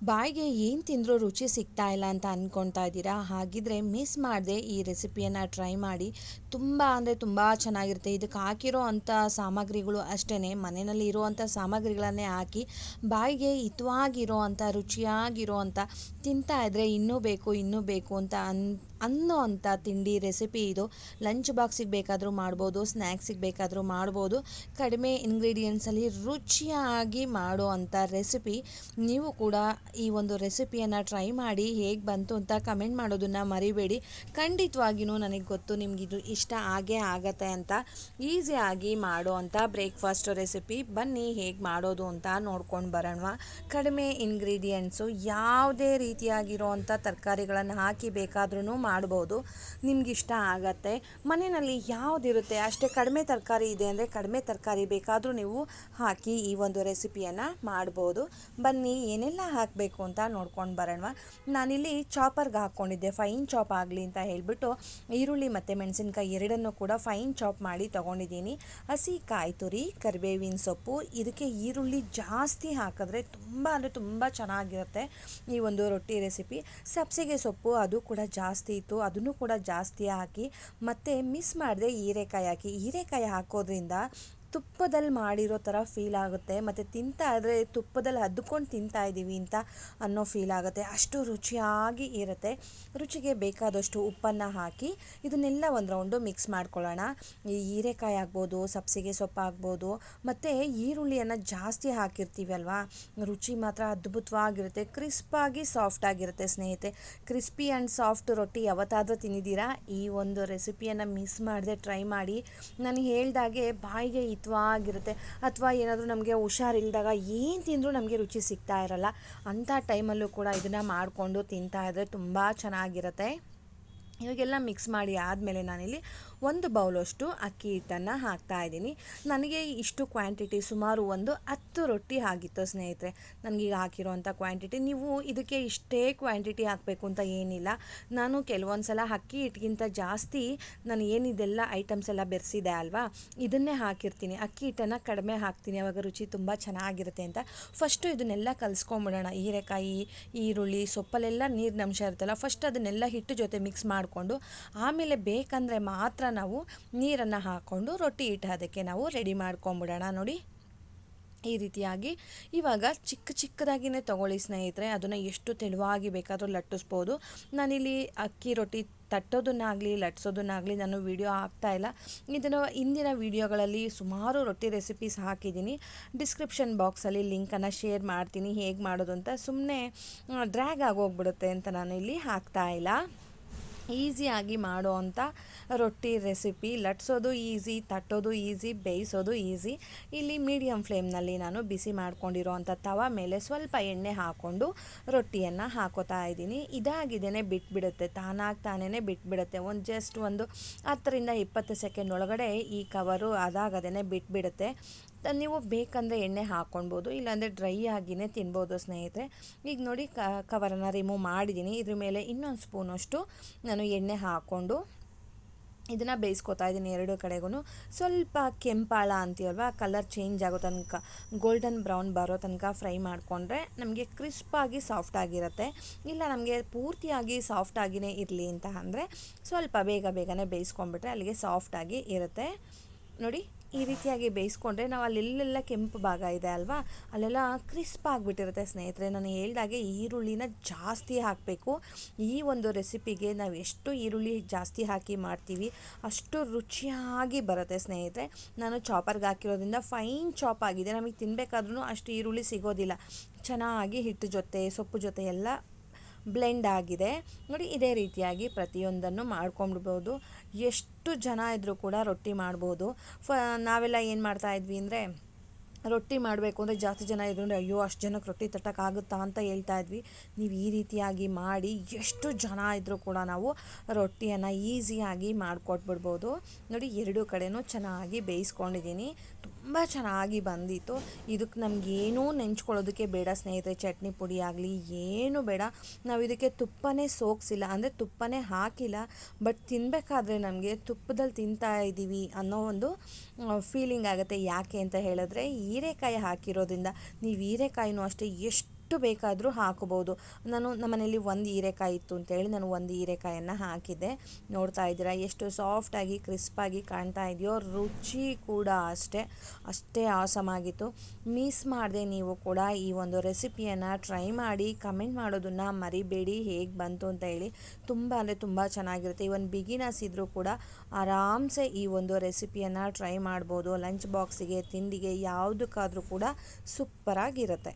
ಬಾಯಿಗೆ ಏನು ತಿಂದರೂ ರುಚಿ ಸಿಗ್ತಾ ಇಲ್ಲ ಅಂತ ಅಂದ್ಕೊಳ್ತಾ ಇದ್ದೀರಾ? ಹಾಗಿದ್ರೆ ಮಿಸ್ ಮಾಡದೆ ಈ ರೆಸಿಪಿಯನ್ನು ಟ್ರೈ ಮಾಡಿ. ತುಂಬ ಅಂದರೆ ತುಂಬ ಚೆನ್ನಾಗಿರುತ್ತೆ. ಇದಕ್ಕೆ ಹಾಕಿರೋ ಅಂಥ ಸಾಮಗ್ರಿಗಳು ಅಷ್ಟೇ ಮನೆಯಲ್ಲಿ ಇರುವಂಥ ಸಾಮಗ್ರಿಗಳನ್ನೇ ಹಾಕಿ ಬಾಯಿಗೆ ಹಿತವಾಗಿರೋ ಅಂಥ ರುಚಿಯಾಗಿರೋ ಅಂಥ ತಿಂತಾ ಇದ್ದರೆ ಇನ್ನೂ ಬೇಕು ಇನ್ನೂ ಬೇಕು ಅಂತ ಅನ್ ಅನ್ನೋ ಅಂಥ ತಿಂಡಿ ರೆಸಿಪಿ ಇದು. ಲಂಚ್ ಬಾಕ್ಸಿಗೆ ಬೇಕಾದರೂ ಮಾಡ್ಬೋದು ಸ್ನ್ಯಾಕ್ಸಿಗೆ ಬೇಕಾದರೂ ಮಾಡ್ಬೋದು. ಕಡಿಮೆ ಇಂಗ್ರೀಡಿಯೆಂಟ್ಸಲ್ಲಿ ರುಚಿಯಾಗಿ ಮಾಡೋ ಅಂಥ ರೆಸಿಪಿ. ನೀವು ಕೂಡ ಈ ಒಂದು ರೆಸಿಪಿಯನ್ನು ಟ್ರೈ ಮಾಡಿ ಹೇಗೆ ಬಂತು ಅಂತ ಕಮೆಂಟ್ ಮಾಡೋದನ್ನು ಮರಿಬೇಡಿ. ಖಂಡಿತವಾಗಿಯೂ ನನಗೆ ಗೊತ್ತು ನಿಮಗಿದು ಇಷ್ಟ ಆಗೇ ಆಗತ್ತೆ ಅಂತ. ಈಸಿಯಾಗಿ ಮಾಡೋ ಅಂಥ ಬ್ರೇಕ್ಫಾಸ್ಟ್ ರೆಸಿಪಿ. ಬನ್ನಿ ಹೇಗೆ ಮಾಡೋದು ಅಂತ ನೋಡ್ಕೊಂಡು ಬರೋಣ ಕಡಿಮೆ ಇಂಗ್ರೀಡಿಯೆಂಟ್ಸು ಯಾವುದೇ ರೀತಿಯಾಗಿರೋ ಅಂಥ ತರಕಾರಿಗಳನ್ನು ಹಾಕಿ ಬೇಕಾದ್ರೂ ಮಾಡ್ಬೋದು, ನಿಮ್ಗಿಷ್ಟ ಆಗತ್ತೆ. ಮನೆಯಲ್ಲಿ ಯಾವುದಿರುತ್ತೆ? ಅಷ್ಟೇ ಕಡಿಮೆ ತರಕಾರಿ ಇದೆ ಅಂದರೆ ಕಡಿಮೆ ತರಕಾರಿ ಬೇಕಾದರೂ ನೀವು ಹಾಕಿ ಈ ಒಂದು ರೆಸಿಪಿಯನ್ನು ಮಾಡ್ಬೋದು. ಬನ್ನಿ, ಏನೆಲ್ಲ ಹಾಕಬೇಕು ಅಂತ ನೋಡ್ಕೊಂಡು ಬರೋಣ. ನಾನಿಲ್ಲಿ ಚಾಪರ್ಗೆ ಹಾಕ್ಕೊಂಡಿದ್ದೆ, ಫೈನ್ ಚಾಪ್ ಆಗಲಿ ಅಂತ ಹೇಳಿಬಿಟ್ಟು ಈರುಳ್ಳಿ ಮತ್ತು ಮೆಣಸಿನ್ಕಾಯಿ ಎರಡನ್ನೂ ಕೂಡ ಫೈನ್ ಚಾಪ್ ಮಾಡಿ ತೊಗೊಂಡಿದ್ದೀನಿ. ಹಸಿ ಕಾಯಿ ತುರಿ, ಕರಿಬೇವಿನ ಸೊಪ್ಪು, ಇದಕ್ಕೆ ಈರುಳ್ಳಿ ಜಾಸ್ತಿ ಹಾಕಿದ್ರೆ ತುಂಬ ಅಂದರೆ ತುಂಬ ಚೆನ್ನಾಗಿರುತ್ತೆ ಈ ಒಂದು ರೊಟ್ಟಿ ರೆಸಿಪಿ. ಸಬ್ಸಿಗೆ ಸೊಪ್ಪು ಅದು ಕೂಡ ಜಾಸ್ತಿ ಇತ್ತು ಅದನ್ನು ಕೂಡ ಜಾಸ್ತಿ ಹಾಕಿ ಮತ್ತು ಮಿಸ್ ಮಾಡಿದೆ ಹೀರೆಕಾಯಿ ಹಾಕಿ. ಹೀರೆಕಾಯಿ ಹಾಕೋದ್ರಿಂದ ತುಪ್ಪದಲ್ಲಿ ಮಾಡಿರೋ ಥರ ಫೀಲ್ ಆಗುತ್ತೆ. ಮತ್ತು ತಿಂತಾ ಆದರೆ ತುಪ್ಪದಲ್ಲಿ ಹದ್ಕೊಂಡು ತಿಂತಾ ಇದ್ದೀವಿ ಅಂತ ಅನ್ನೋ ಫೀಲ್ ಆಗುತ್ತೆ. ಅಷ್ಟು ರುಚಿಯಾಗಿ ಇರುತ್ತೆ. ರುಚಿಗೆ ಬೇಕಾದಷ್ಟು ಉಪ್ಪನ್ನು ಹಾಕಿ ಇದನ್ನೆಲ್ಲ ಒಂದು ರೌಂಡು ಮಿಕ್ಸ್ ಮಾಡ್ಕೊಳ್ಳೋಣ. ಈ ಹೀರೆಕಾಯಿ ಆಗ್ಬೋದು, ಸಬ್ಸಿಗೆ ಸೊಪ್ಪು ಆಗ್ಬೋದು, ಮತ್ತು ಈರುಳ್ಳಿಯನ್ನು ಜಾಸ್ತಿ ಹಾಕಿರ್ತೀವಿ ಅಲ್ವಾ? ರುಚಿ ಮಾತ್ರ ಅದ್ಭುತವಾಗಿರುತ್ತೆ. ಕ್ರಿಸ್ಪಾಗಿ ಸಾಫ್ಟಾಗಿರುತ್ತೆ ಸ್ನೇಹಿತೆ ಕ್ರಿಸ್ಪಿ ಆ್ಯಂಡ್ ಸಾಫ್ಟ್ ರೊಟ್ಟಿ ಯಾವತ್ತಾದರೂ ತಿಂದಿದ್ದೀರಾ? ಈ ಒಂದು ರೆಸಿಪಿಯನ್ನು ಮಿಸ್ ಮಾಡದೆ ಟ್ರೈ ಮಾಡಿ. ನಾನು ಹೇಳ್ದಾಗೆ ಬಾಯಿಗೆ ಹಿತವಾಗಿರುತ್ತೆ ಅಥವಾ ಏನಾದರೂ ನಮಗೆ ಹುಷಾರಿಲ್ದಾಗ ಏನು ತಿಂದರೂ ನಮಗೆ ರುಚಿ ಸಿಗ್ತಾ ಇರಲ್ಲ. ಅಂಥ ಟೈಮಲ್ಲೂ ಕೂಡ ಇದನ್ನು ಮಾಡಿಕೊಂಡು ತಿಂತಾ ಇದ್ದರೆ ತುಂಬ ಚೆನ್ನಾಗಿರುತ್ತೆ. ಇವಾಗೆಲ್ಲ ಮಿಕ್ಸ್ ಮಾಡಿ ಆದಮೇಲೆ ನಾನಿಲ್ಲಿ ಒಂದು ಬೌಲಷ್ಟು ಅಕ್ಕಿ ಹಿಟ್ಟನ್ನು ಹಾಕ್ತಾ ಇದ್ದೀನಿ. ನನಗೆ ಇಷ್ಟು ಕ್ವಾಂಟಿಟಿ ಸುಮಾರು ಒಂದು ಹತ್ತು ರೊಟ್ಟಿ ಆಗಿತ್ತು ಸ್ನೇಹಿತರೆ. ನನಗೀಗ ಹಾಕಿರೋಂಥ ಕ್ವಾಂಟಿಟಿ. ನೀವು ಇದಕ್ಕೆ ಇಷ್ಟೇ ಕ್ವಾಂಟಿಟಿ ಹಾಕಬೇಕು ಅಂತ ಏನಿಲ್ಲ. ನಾನು ಕೆಲವೊಂದು ಸಲ ಅಕ್ಕಿ ಹಿಟ್ಟಿಗಿಂತ ಜಾಸ್ತಿ ನಾನು ಏನಿದೆಲ್ಲ ಐಟಮ್ಸ್ ಎಲ್ಲ ಬೆರೆಸಿದೆ ಅಲ್ವಾ, ಇದನ್ನೇ ಹಾಕಿರ್ತೀನಿ. ಅಕ್ಕಿ ಹಿಟ್ಟನ್ನು ಕಡಿಮೆ ಹಾಕ್ತೀನಿ. ಅವಾಗ ರುಚಿ ತುಂಬ ಚೆನ್ನಾಗಿರುತ್ತೆ ಅಂತ. ಫಸ್ಟು ಇದನ್ನೆಲ್ಲ ಕಲಿಸ್ಕೊಂಬಿಡೋಣ. ಹೀರೆಕಾಯಿ, ಈರುಳ್ಳಿ, ಸೊಪ್ಪಲ್ಲೆಲ್ಲ ನೀರಿನಂಶ ಇರುತ್ತಲ್ಲ, ಫಸ್ಟ್ ಅದನ್ನೆಲ್ಲ ಹಿಟ್ಟು ಜೊತೆ ಮಿಕ್ಸ್ ಮಾಡಿಕೊಂಡು ಆಮೇಲೆ ಬೇಕಂದರೆ ಮಾತ್ರ ನಾವು ನೀರನ್ನು ಹಾಕ್ಕೊಂಡು ರೊಟ್ಟಿ ಇಟ್ಟು ಅದಕ್ಕೆ ನಾವು ರೆಡಿ ಮಾಡ್ಕೊಂಬಿಡೋಣ ನೋಡಿ. ಈ ರೀತಿಯಾಗಿ ಇವಾಗ ಚಿಕ್ಕ ಚಿಕ್ಕದಾಗಿಯೇ ತೊಗೊಳ್ಳಿ ಸ್ನೇಹಿತರೆ, ಅದನ್ನು ಎಷ್ಟು ತೆಳುವಾಗಿ ಬೇಕಾದರೂ ಲಟ್ಟಿಸ್ಬೋದು. ನಾನಿಲ್ಲಿ ಅಕ್ಕಿ ರೊಟ್ಟಿ ತಟ್ಟೋದನ್ನಾಗಲಿ ಲಟ್ಸೋದನ್ನಾಗಲಿ ನಾನು ವಿಡಿಯೋ ಹಾಕ್ತಾ ಇಲ್ಲ. ಇದನ್ನು ಇಂದಿನ ವಿಡಿಯೋಗಳಲ್ಲಿ ಸುಮಾರು ರೊಟ್ಟಿ ರೆಸಿಪೀಸ್ ಹಾಕಿದ್ದೀನಿ. ಡಿಸ್ಕ್ರಿಪ್ಷನ್ ಬಾಕ್ಸಲ್ಲಿ ಲಿಂಕನ್ನು ಶೇರ್ ಮಾಡ್ತೀನಿ, ಹೇಗೆ ಮಾಡೋದು ಅಂತ ಸುಮ್ಮನೆ ಡ್ರ್ಯಾಗ್ ಆಗೋಗ್ಬಿಡುತ್ತೆ ಅಂತ ನಾನು ಇಲ್ಲಿ ಹಾಕ್ತಾ ಇಲ್ಲ. ಈಸಿಯಾಗಿ ಮಾಡೋ ಅಂಥ ರೊಟ್ಟಿ ರೆಸಿಪಿ. ಲಟ್ಸೋದು ಈಸಿ, ತಟ್ಟೋದು ಈಸಿ, ಬೇಯಿಸೋದು ಈಸಿ. ಇಲ್ಲಿ ಮೀಡಿಯಮ್ ಫ್ಲೇಮ್ನಲ್ಲಿ ನಾನು ಬಿಸಿ ಮಾಡ್ಕೊಂಡಿರೋವಂಥ ತವ ಮೇಲೆ ಸ್ವಲ್ಪ ಎಣ್ಣೆ ಹಾಕ್ಕೊಂಡು ರೊಟ್ಟಿಯನ್ನು ಹಾಕೋತಾ ಇದ್ದೀನಿ. ಇದಾಗಿದ್ದೇನೆ ಬಿಟ್ಬಿಡುತ್ತೆ. ತಾನಾಗಿ ತಾನೇ ಬಿಟ್ಬಿಡುತ್ತೆ. ಒಂದು ಜಸ್ಟ್ ಒಂದು ಹತ್ತರಿಂದ ಇಪ್ಪತ್ತು ಸೆಕೆಂಡ್ ಒಳಗಡೆ ಈ ಕವರು ಅದಾಗದೇ ಬಿಟ್ಬಿಡುತ್ತೆ. ನೀವು ಬೇಕಂದರೆ ಎಣ್ಣೆ ಹಾಕ್ಕೊಳ್ಬೋದು ಇಲ್ಲಾಂದರೆ ಡ್ರೈ ಆಗಿನೇ ತಿನ್ಬೋದು ಸ್ನೇಹಿತರೆ. ಈಗ ನೋಡಿ ಕವರನ್ನು ರಿಮೂವ್ ಮಾಡಿದ್ದೀನಿ. ಇದ್ರ ಮೇಲೆ ಇನ್ನೊಂದು ಸ್ಪೂನಷ್ಟು ನಾನು ಎಣ್ಣೆ ಹಾಕ್ಕೊಂಡು ಇದನ್ನು ಬೇಯಿಸ್ಕೊತಾ ಇದ್ದೀನಿ ಎರಡು ಕಡೆಗೂ ಸ್ವಲ್ಪ ಕೆಂಪಾಳ ಅಂತೀವಲ್ವ, ಕಲರ್ ಚೇಂಜ್ ಆಗೋ ತನಕ ಗೋಲ್ಡನ್ ಬ್ರೌನ್ ಬರೋ ತನಕ ಫ್ರೈ ಮಾಡಿಕೊಂಡ್ರೆ ನಮಗೆ ಕ್ರಿಸ್ಪಾಗಿ ಸಾಫ್ಟಾಗಿರುತ್ತೆ ಇಲ್ಲ ನಮಗೆ ಪೂರ್ತಿಯಾಗಿ ಸಾಫ್ಟ್ ಆಗಿನೇ ಇರಲಿ ಅಂತ ಅಂದರೆ ಸ್ವಲ್ಪ ಬೇಗ ಬೇಗನೆ ಬೇಯಿಸ್ಕೊಂಡ್ಬಿಟ್ರೆ ಅಲ್ಲಿಗೆ ಸಾಫ್ಟಾಗಿ ಇರುತ್ತೆ. ನೋಡಿ ಈ ರೀತಿಯಾಗಿ ಬೇಯಿಸ್ಕೊಂಡ್ರೆ ನಾವು ಅಲ್ಲೆಲ್ಲೆಲ್ಲ ಕೆಂಪು ಭಾಗ ಇದೆ ಅಲ್ವಾ? ಅಲ್ಲೆಲ್ಲ ಕ್ರಿಸ್ಪ್ ಆಗಿಬಿಟ್ಟಿರುತ್ತೆ ಸ್ನೇಹಿತರೆ. ನಾನು ಹೇಳ್ದಾಗೆ ಈರುಳ್ಳಿನ ಜಾಸ್ತಿ ಹಾಕಬೇಕು. ಈ ಒಂದು ರೆಸಿಪಿಗೆ ನಾವು ಎಷ್ಟು ಈರುಳ್ಳಿ ಜಾಸ್ತಿ ಹಾಕಿ ಮಾಡ್ತೀವಿ, ಅಷ್ಟು ರುಚಿಯಾಗಿ ಬರುತ್ತೆ ಸ್ನೇಹಿತರೆ. ನಾನು ಚಾಪರ್ಗೆ ಹಾಕಿರೋದ್ರಿಂದ ಫೈನ್ ಚಾಪ್ ಆಗಿದೆ. ನಮಗೆ ತಿನ್ನಬೇಕಾದ್ರೂ ಅಷ್ಟು ಈರುಳ್ಳಿ ಸಿಗೋದಿಲ್ಲ. ಚೆನ್ನಾಗಿ ಹಿಟ್ಟು ಜೊತೆ, ಸೊಪ್ಪು ಜೊತೆ ಎಲ್ಲ ಬ್ಲೆಂಡ್ ಆಗಿದೆ. ನೋಡಿ, ಇದೇ ರೀತಿಯಾಗಿ ಪ್ರತಿಯೊಂದನ್ನು ಮಾಡ್ಕೊಂಡ್ಬಿಡ್ಬೋದು ಎಷ್ಟು ಜನ ಇದ್ದರೂ ಕೂಡ ರೊಟ್ಟಿ ಮಾಡ್ಬೋದು. ಫ, ನಾವೆಲ್ಲ ಏನು ಮಾಡ್ತಾ ಇದ್ವಿ ಅಂದರೆ ರೊಟ್ಟಿ ಮಾಡಬೇಕು ಅಂದರೆ ಜಾಸ್ತಿ ಜನ ಇದ್ರು ಅಂದರೆ, ಅಯ್ಯೋ, ಅಷ್ಟು ಜನಕ್ಕೆ ರೊಟ್ಟಿ ತಟ್ಟೋಕ್ಕಾಗುತ್ತಾ? ಅಂತ ಹೇಳ್ತಾ ಇದ್ವಿ. ನೀವು ಈ ರೀತಿಯಾಗಿ ಮಾಡಿ ಎಷ್ಟು ಜನ ಇದ್ದರೂ ಕೂಡ ನಾವು ರೊಟ್ಟಿಯನ್ನು ಈಸಿಯಾಗಿ ಮಾಡಿಕೊಟ್ಬಿಡ್ಬೋದು. ನೋಡಿ, ಎರಡೂ ಕಡೆನೂ ಚೆನ್ನಾಗಿ ಬೇಯಿಸ್ಕೊಂಡಿದ್ದೀನಿ. ತುಂಬ ಚೆನ್ನಾಗಿ ಬಂದಿತ್ತು. ಇದಕ್ಕೆ ನಮಗೇನೂ ನೆಂಚ್ಕೊಳ್ಳೋದಕ್ಕೆ ಬೇಡ ಸ್ನೇಹಿತರೆ. ಚಟ್ನಿ ಪುಡಿ ಆಗಲಿ, ಏನು ಬೇಡ. ನಾವು ಇದಕ್ಕೆ ತುಪ್ಪನೇ ಸೋಕ್ಸಿಲ್ಲ. ಅಂದರೆ ತುಪ್ಪನೇ ಹಾಕಿಲ್ಲ. ಬಟ್ ತಿನ್ನಬೇಕಾದ್ರೆ ನಮಗೆ ತುಪ್ಪದಲ್ಲಿ ತಿಂತಾ ಇದ್ದೀವಿ ಅನ್ನೋ ಒಂದು ಫೀಲಿಂಗ್ ಆಗುತ್ತೆ. ಯಾಕೆ ಅಂತ ಹೇಳಿದ್ರೆ ಹೀರೆಕಾಯಿ ಹಾಕಿರೋದ್ರಿಂದ ನೀವು ಹೀರೆಕಾಯಿನೂ ಅಷ್ಟೇ ಎಷ್ಟು ಎಷ್ಟು ಬೇಕಾದರೂ ಹಾಕೋಬೋದು ನಾನು ನಮ್ಮನೇಲಿ ಒಂದು ಹೀರೆಕಾಯಿ ಇತ್ತು ಅಂತೇಳಿ ನಾನು ಒಂದು ಹೀರೆಕಾಯನ್ನು ಹಾಕಿದೆ ನೋಡ್ತಾ ಇದ್ದೀರಾ, ಎಷ್ಟು ಸಾಫ್ಟಾಗಿ ಕ್ರಿಸ್ಪಾಗಿ ಕಾಣ್ತಾ ಇದೆಯೋ, ರುಚಿ ಕೂಡ ಅಷ್ಟೇ ಅಷ್ಟೇ ಆಸಮಾಗಿತ್ತು. ಮಿಸ್ ಮಾಡದೆ ನೀವು ಕೂಡ ಈ ಒಂದು ರೆಸಿಪಿಯನ್ನು ಟ್ರೈ ಮಾಡಿ ಕಮೆಂಟ್ ಮಾಡೋದನ್ನು ಮರಿಬೇಡಿ, ಹೇಗೆ ಬಂತು ಅಂತ ಹೇಳಿ. ತುಂಬ ಅಂದರೆ ತುಂಬ ಚೆನ್ನಾಗಿರುತ್ತೆ. ಇವನ್ ಬಿಗಿನರ್ಸ್ ಇದ್ದರೂ ಕೂಡ ಆರಾಮ್ಸೆ ಈ ಒಂದು ರೆಸಿಪಿಯನ್ನು ಟ್ರೈ ಮಾಡ್ಬೋದು. ಲಂಚ್ ಬಾಕ್ಸಿಗೆ ತಿಂಡಿಗೆ, ಯಾವುದಕ್ಕಾದರೂ ಕೂಡ ಸೂಪರಾಗಿರುತ್ತೆ